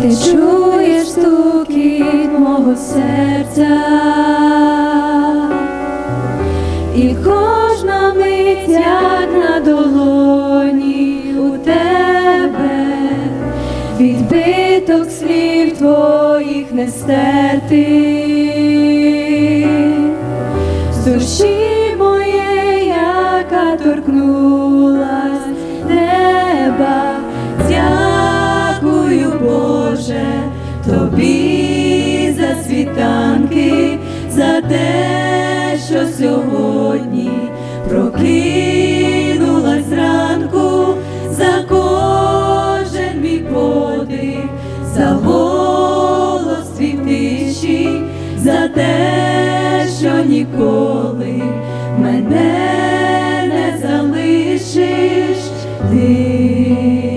ти чуєш стукіт мого серця, і кожна мить, як на долоні у тебе, відбиток слів твоїх не стерти, з душі моє, яка торкнула. Світанки, за те, що сьогодні прокинулась зранку, за кожен мій подих, за голос твій тиші, за те, що ніколи мене не залишиш ти.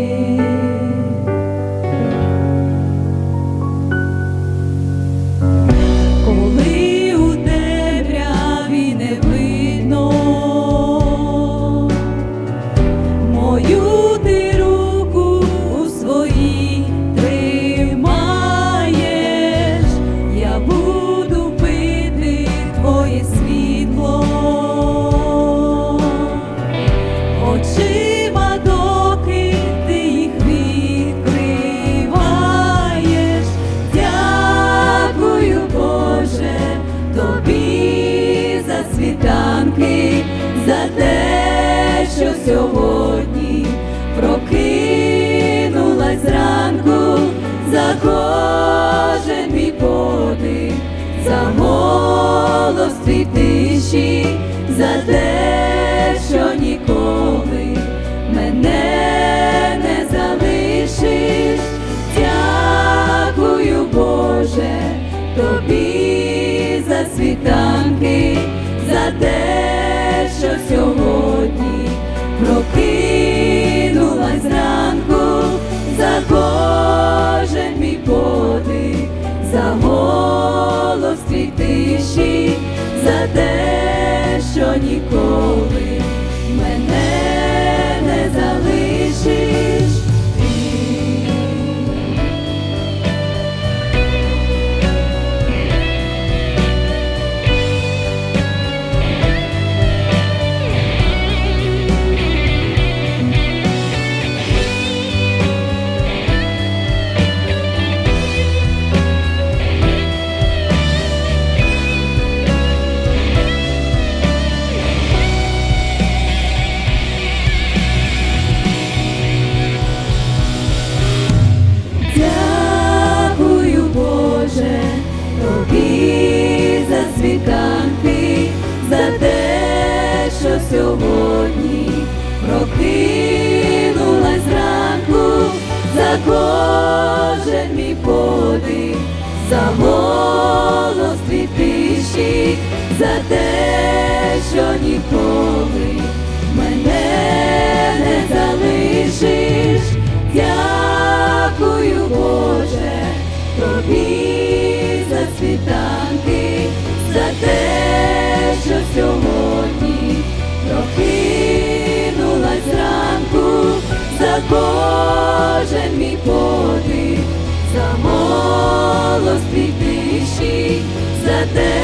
Твій тиші, за те, що ніколи тобі за те, що сьогодні прокинулась зранку, за кожен мій подих, за голос тиші, за те, що ніколи мене не залишиш. Дякую, Боже, тобі за світанки, за те, що сьогодні прокинулась зранку, за кожен мій подих, за голос твій тиші, за те,